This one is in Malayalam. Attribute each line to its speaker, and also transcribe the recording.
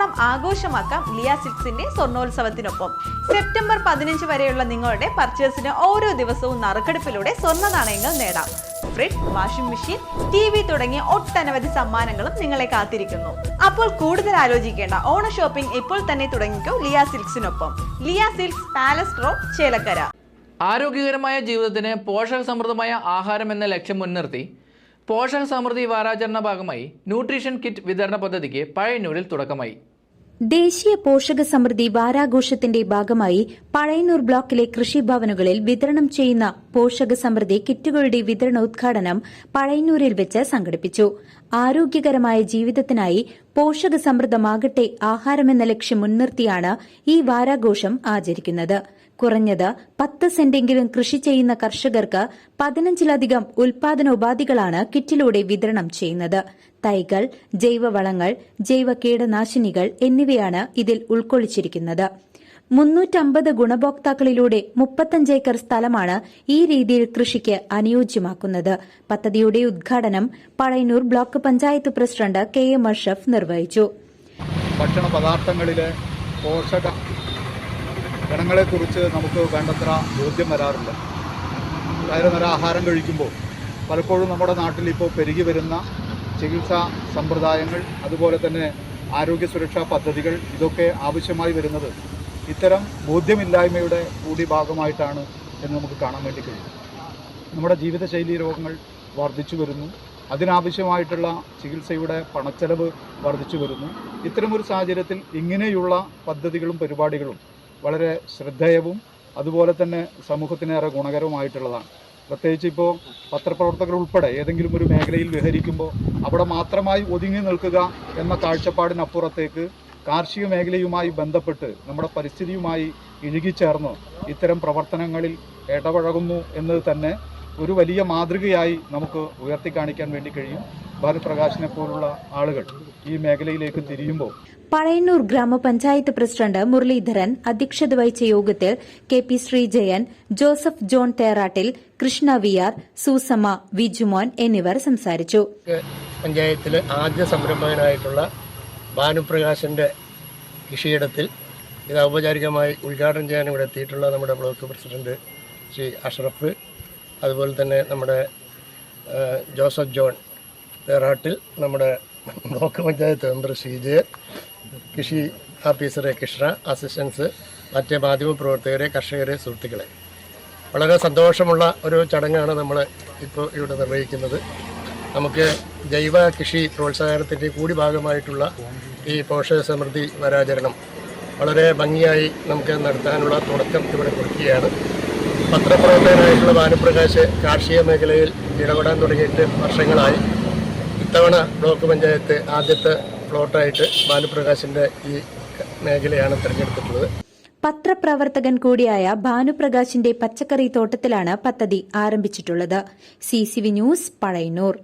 Speaker 1: പൊന്നോണം ആഘോഷമാക്കാം ലിയ സിക്സിന്റെ സ്വർണോത്സവത്തിനൊപ്പം സെപ്റ്റംബർ പതിനഞ്ച് വരെയുള്ള നിങ്ങളുടെ പർച്ചേസിന് ഓരോ ദിവസവും നറുക്കെടുപ്പിലൂടെ സ്വർണ നാണയങ്ങൾ നേടാം. Fridge washing machine T V തുടങ്ങിയ ഒട്ടനവധി സമ്മാനങ്ങളും നിങ്ങളെ കാത്തിരിക്കുന്നു. അപ്പോൾ കൂടുതൽ ആലോചിക്കേണ്ട ഓണ ഷോപ്പിംഗ് ഇപ്പോൾ തന്നെ തുടങ്ങിക്കോ Liya സിൽക്സിനൊപ്പം. Liya silks palace road Chelakkara.
Speaker 2: ആരോഗ്യകരമായ ജീവിതത്തിന് പോഷക സമൃദ്ധമായ ആഹാരം എന്ന ലക്ഷ്യം മുൻനിർത്തി പോഷക സമൃദ്ധി വാരാചരണ ഭാഗമായി ന്യൂട്രീഷൻ കിറ്റ് വിതരണ പദ്ധതിക്ക് പഴയന്നൂരിൽ തുടക്കമായി.
Speaker 3: ദേശീയ പോഷക സമൃദ്ധി വാരാഘോഷത്തിന്റെ ഭാഗമായി പഴയന്നൂർ ബ്ലോക്കിലെ കൃഷിഭവനുകളിൽ വിതരണം ചെയ്യുന്ന പോഷക സമൃദ്ധി കിറ്റുകളുടെ വിതരണോദ്ഘാടനം പഴയന്നൂരിൽ വെച്ച് സംഘടിപ്പിച്ചു. ആരോഗ്യകരമായ ജീവിതത്തിനായി പോഷക സമൃദ്ധമാകട്ടെ ആഹാരമെന്ന ലക്ഷ്യം മുൻനിർത്തിയാണ് ഈ വാരാഘോഷം ആചരിക്കുന്നത്. കുറഞ്ഞത് പത്ത് സെന്റെങ്കിലും കൃഷി ചെയ്യുന്ന കർഷകർക്ക് പതിനഞ്ചിലധികം ഉൽപാദനോപാധികളാണ് കിറ്റിലൂടെ വിതരണം ചെയ്യുന്നത്. തൈകൾ ജൈവവളങ്ങൾ ജൈവ കീടനാശിനികൾ എന്നിവയാണ് ഇതിൽ ഉൾക്കൊള്ളിച്ചിരിക്കുന്നത്. മുന്നൂറ്റമ്പത് ഗുണഭോക്താക്കളിലൂടെ മുപ്പത്തഞ്ച് ഏക്കർ സ്ഥലമാണ് ഈ രീതിയിൽ കൃഷിക്ക് അനുയോജ്യമാക്കുന്നത്. പദ്ധതിയുടെ ഉദ്ഘാടനം Pazhayannur block panchayat president K M Ashaf നിർവഹിച്ചു.
Speaker 4: ഭക്ഷണ പദാർത്ഥങ്ങളിലെ പോഷക ഗണങ്ങളെക്കുറിച്ച് നമുക്ക് വേണ്ടത്ര ബോധ്യം വരാറില്ല. വയറുനിറ ആഹാരം കഴിക്കുമ്പോൾ പലപ്പോഴും നമ്മുടെ നാട്ടിൽ ഇപ്പോൾ പെരുകി വരുന്ന ചികിത്സാ സമ്പ്രദായങ്ങൾ അതുപോലെ തന്നെ ആരോഗ്യ സുരക്ഷാ പദ്ധതികൾ ഇതൊക്കെ ആവശ്യമായി വരുന്നത് ഇത്തരം ബോധ്യമില്ലായ്മയുടെ കൂടി ഭാഗമായിട്ടാണ് എന്ന് നമുക്ക് കാണാൻ വേണ്ടി കഴിയും. നമ്മുടെ ജീവിതശൈലി രോഗങ്ങൾ വർദ്ധിച്ചു വരുന്നു. അതിനാവശ്യമായിട്ടുള്ള ചികിത്സയുടെ പണച്ചെലവ് വർദ്ധിച്ചു വരുന്നു. ഇത്തരമൊരു സാഹചര്യത്തിൽ ഇങ്ങനെയുള്ള പദ്ധതികളും പരിപാടികളും വളരെ ശ്രദ്ധേയവും അതുപോലെ തന്നെ സമൂഹത്തിനേറെ ഗുണകരവുമായിട്ടുള്ളതാണ്. പ്രത്യേകിച്ച് ഇപ്പോൾ പത്രപ്രവർത്തകർ ഉൾപ്പെടെ ഏതെങ്കിലും ഒരു മേഖലയിൽ വിഹരിക്കുമ്പോൾ അവിടെ മാത്രമായി ഒതുങ്ങി നിൽക്കുക എന്ന കാഴ്ചപ്പാടിനപ്പുറത്തേക്ക് കാർഷിക മേഖലയുമായി ബന്ധപ്പെട്ട് നമ്മുടെ പരിസ്ഥിതിയുമായി ഇഴുകിച്ചേർന്ന് ഇത്തരം പ്രവർത്തനങ്ങളിൽ ഇടപഴകുന്നു എന്നത് തന്നെ ഒരു വലിയ മാതൃകയായി നമുക്ക് ഉയർത്തി കാണിക്കാൻ വേണ്ടി കഴിയും. ഭാരത് പോലുള്ള ആളുകൾ ഈ മേഖലയിലേക്ക് തിരിയുമ്പോൾ.
Speaker 3: പഴയന്നൂർ ഗ്രാമപഞ്ചായത്ത് പ്രസിഡന്റ് മുരളീധരൻ അധ്യക്ഷത വഹിച്ച യോഗത്തിൽ K P Sreejayan Joseph John Therattil Krishna V R Susamma Vijumon എന്നിവർ സംസാരിച്ചു.
Speaker 5: പഞ്ചായത്തിലെ ആദ്യ സംരംഭകനായിട്ടുള്ള ഭാനുപ്രകാശിന്റെ കൃഷിയിടത്തിൽ ഇത് ഔപചാരികമായി ഉദ്ഘാടനം ചെയ്യാൻ ഇവിടെ എത്തിയിട്ടുള്ള നമ്മുടെ ബ്ലോക്ക് പ്രസിഡന്റ് ശ്രീ അഷ്റഫ് അതുപോലെ തന്നെ നമ്മുടെ ജോസഫ് ജോൺ തേറാട്ടിൽ നമ്മുടെ ബ്ലോക്ക് പഞ്ചായത്ത് മെമ്പർ ശ്രീജയൻ കൃഷി ഓഫീസർ കൃഷ്ണ അസിസ്റ്റൻസ് മറ്റ് മാധ്യമ പ്രവർത്തകരെ കർഷകരെ സുഹൃത്തുക്കളെ. വളരെ സന്തോഷമുള്ള ഒരു ചടങ്ങാണ് നമ്മൾ ഇപ്പോൾ ഇവിടെ നിർവഹിക്കുന്നത്. നമുക്ക് ജൈവ കൃഷി പ്രോത്സാഹനത്തിന്റെ കൂടി ഭാഗമായിട്ടുള്ള ഈ പോഷക സമൃദ്ധി വരാചരണം വളരെ ഭംഗിയായി നമുക്ക് നടത്താനുള്ള തുടക്കം ഇവിടെ കുറിക്കുകയാണ്. പത്രപ്രവർത്തകനായിട്ടുള്ള ഭാനുപ്രകാശ് കാർഷിക മേഖലയിൽ ഇടപെടാൻ തുടങ്ങിയിട്ട് വർഷങ്ങളായി. ഇത്തവണ ബ്ലോക്ക് പഞ്ചായത്ത് ആദ്യത്തെ പ്ലോട്ടായിട്ട് ഭാനുപ്രകാശിന്റെ ഈ മേഖലയാണ് തിരഞ്ഞെടുത്തിട്ടുള്ളത്.
Speaker 3: പത്രപ്രവർത്തകൻ കൂടിയായ ഭാനുപ്രകാശിന്റെ പച്ചക്കറി തോട്ടത്തിലാണ് പദ്ധതി ആരംഭിച്ചിട്ടുള്ളത്. C C V news Pazhayannur.